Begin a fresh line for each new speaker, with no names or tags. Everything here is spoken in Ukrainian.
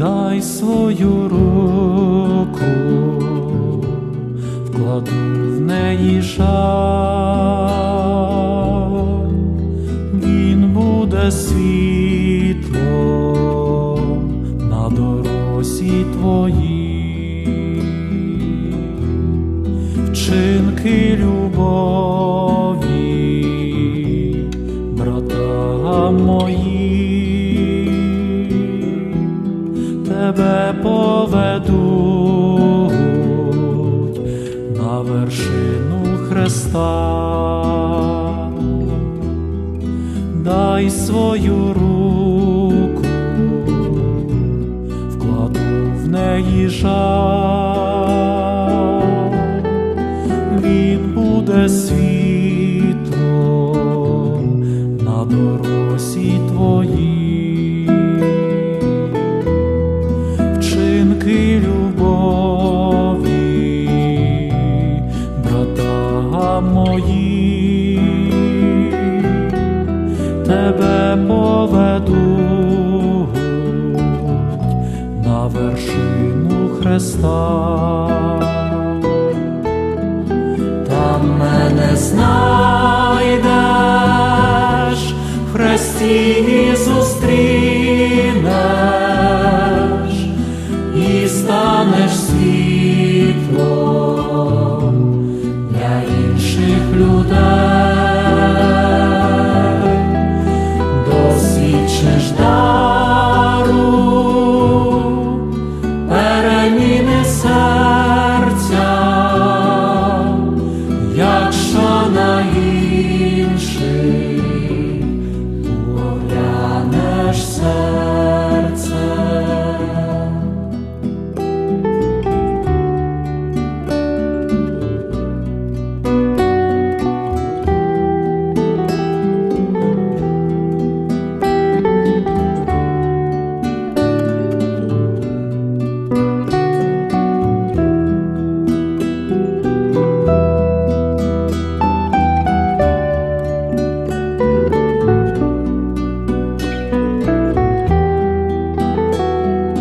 дай свою руку, вкладу в неї жаль, він буде світлом на дорозі твоїй, вчинки любові, брата мої, тебе поведуть на вершину Христа. Дай свою руку, вкладу в неї жаль, він буде світлом на дорозі твоїй, вчинки любові, брата мої, тебе поведуть на вершину Христа. Там мене знайдеш, в Христі